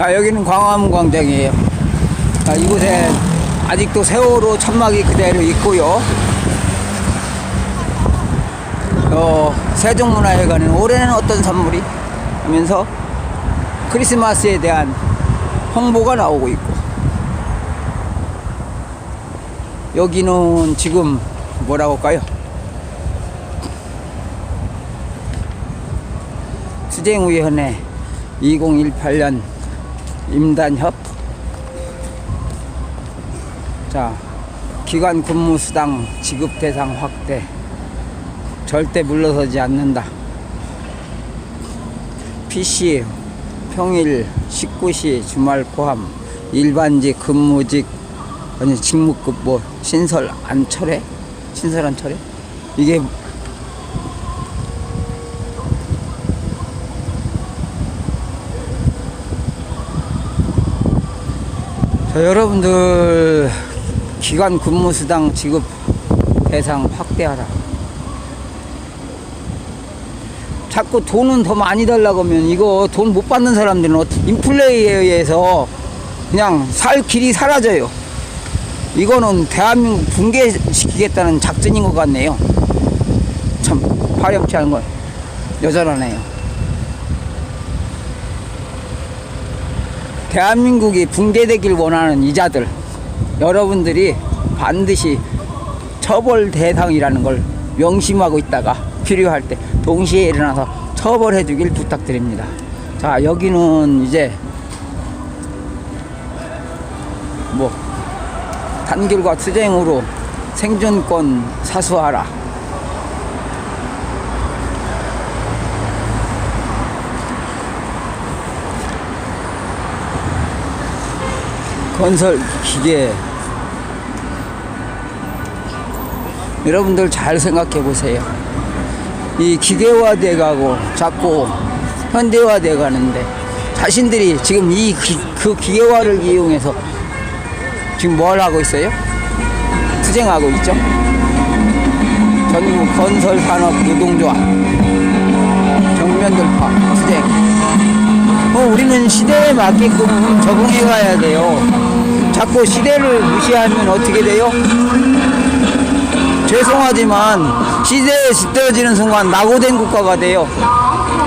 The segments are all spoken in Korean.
자, 여기는 광화문 광장이에요. 자, 이곳에 아직도 세월호 천막이 그대로 있고요. 어, 세종문화회관은 올해는 어떤 선물이? 하면서 크리스마스에 대한 홍보가 나오고 있고 여기는 지금 뭐라고 할까요? 수쟁위원회 2018년 임단협. 자 기관 근무 수당 지급 대상 확대. 절대 물러서지 않는다. PC 평일 19시 주말 포함 일반직 근무직 아니 직무급 뭐 신설 안 철회? 신설 안 철회? 이게 자, 여러분들 기관 근무 수당 지급 대상 확대하라. 자꾸 돈은 더 많이 달라고 하면 이거 돈 못 받는 사람들은 인플레이에 의해서 그냥 살 길이 사라져요. 이거는 대한민국 붕괴시키겠다는 작전인 것 같네요. 참 파렴치 않은 건 여전하네요. 대한민국이 붕괴되길 원하는 이자들 여러분들이 반드시 처벌 대상이라는 걸 명심하고 있다가 필요할 때 동시에 일어나서 처벌해 주길 부탁드립니다. 자, 여기는 이제 뭐 단결과 투쟁으로 생존권 사수하라. 건설 기계 여러분들 잘 생각해 보세요. 이 기계화 돼 가고 자꾸 현대화 돼 가는데 자신들이 지금 이 그 기계화를 이용해서 지금 뭘 하고 있어요? 투쟁하고 있죠. 전국 건설 산업 노동조합 정면 돌파 투쟁. 어, 우리는 시대에 맞게끔 적응해 가야 돼요. 자꾸 시대를 무시하면 어떻게 돼요? 죄송하지만 시대에 뒤떨어지는 순간 낙오된 국가가 돼요.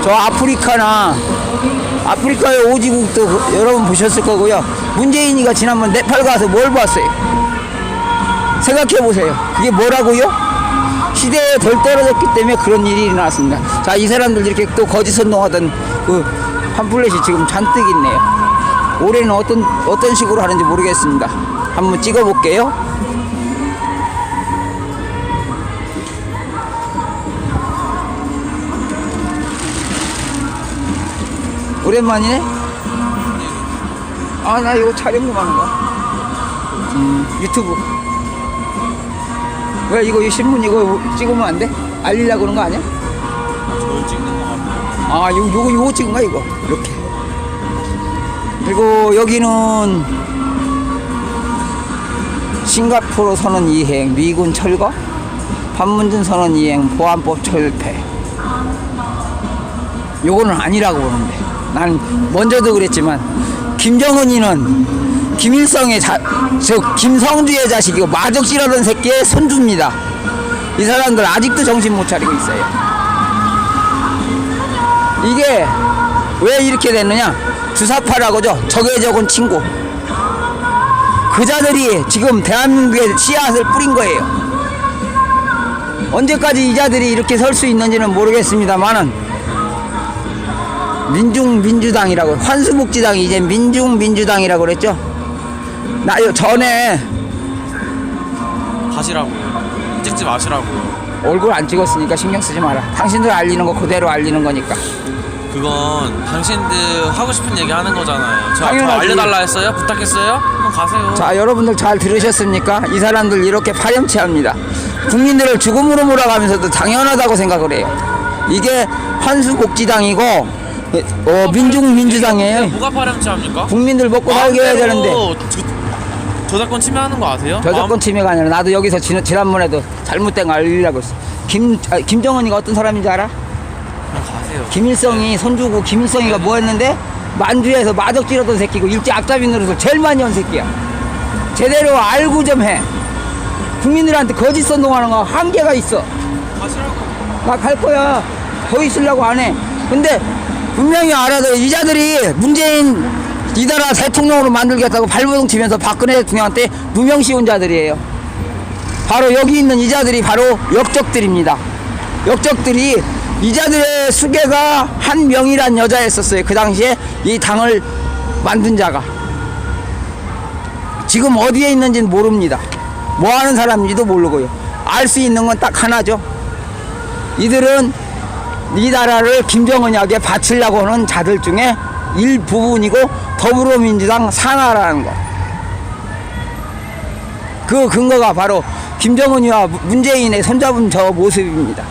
저 아프리카나 아프리카의 오지국도 그- 여러분 보셨을 거고요. 문재인이가 지난번 네팔 가서 뭘 봤어요? 생각해 보세요. 그게 뭐라고요? 시대에 덜 떨어졌기 때문에 그런 일이 일어났습니다. 자, 이 사람들 이렇게 또 거짓 선동하던 그 팜플렛이 지금 잔뜩 있네요. 올해는 어떤 어떤 식으로 하는지 모르겠습니다. 한번 찍어 볼게요. 오랜만이네? 아, 나 이거 촬영 좀 하는 거야. 음, 유튜브. 왜 이거 이 신문 이거 찍으면 안 돼? 알리려고 그런 거 아니야? 저 찍는 거 같아요. 아, 요, 요거, 요거 찍은 거야, 이거. 이렇게. 그리고 여기는 싱가포르 선언 이행, 미군 철거, 판문점 선언 이행, 보안법 철폐. 요거는 아니라고 보는데. 나는 먼저도 그랬지만, 김정은이는 김일성의 자, 저 김성주의 자식이고 마적질하던 새끼의 손주입니다. 이 사람들 아직도 정신 못 차리고 있어요. 이게 왜 이렇게 됐느냐? 주사파라고죠. 적의 적은 친구. 그자들이 지금 대한민국에 씨앗을 뿌린 거예요. 언제까지 이 자들이 이렇게 설 수 있는지는 모르겠습니다만은 민중 민주당이라고 환수복지당이 이제 민중 민주당이라고 그랬죠. 나요 전에 하시라고요. 찍지 마시라고요. 얼굴 안 찍었으니까 신경 쓰지 마라. 당신들 알리는 거 그대로 알리는 거니까. 그건 당신들 하고 싶은 얘기 하는 거잖아요. 저, 저 당연하지. 알려달라 했어요? 부탁했어요? 그럼 가세요. 자, 여러분들 잘 들으셨습니까? 이 사람들 이렇게 파렴치합니다. 국민들을 죽음으로 몰아가면서도 당연하다고 생각을 해요. 이게 환수복지당이고, 어, 민중민주당이에요. 뭐가 파렴치합니까? 국민들 먹고 살게 해야 되는데. 마음대로 저- 저작권 침해하는 거 아세요? 저작권 침해가 아니라 나도 여기서 지, 지난번에도 잘못된 거 알리려고 했어. 김, 아, 김정은이가 어떤 사람인지 알아? 김일성이 손주고 김일성이가 뭐 했는데? 만주에서 마적 지르던 새끼고 일제 앞잡이 노릇을 제일 많이 한 새끼야. 제대로 알고 좀 해. 국민들한테 거짓 선동하는 거 한계가 있어. 나 갈 거야. 더 있으려고 안 해. 근데 분명히 알아야 돼. 이자들이 문재인 이 나라 대통령으로 만들겠다고 발버둥 치면서 박근혜 대통령한테 누명 씌운 자들이에요. 바로 여기 있는 이자들이 바로 역적들입니다. 역적들이 이자들의 수계가 한 명이란 여자였었어요. 그 당시에 이 당을 만든 자가. 지금 어디에 있는지는 모릅니다. 뭐 하는 사람인지도 모르고요. 알 수 있는 건 딱 하나죠. 이들은 이 나라를 김정은에게 바치려고 하는 자들 중에 일부분이고 더불어민주당 산하라는 거. 그 근거가 바로 김정은이와 문재인의 손잡은 저 모습입니다.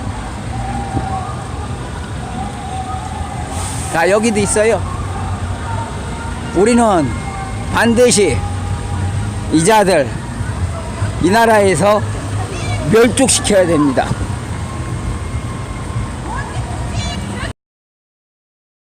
자, 여기도 있어요. 우리는 반드시 이자들 이 나라에서 멸족시켜야 됩니다.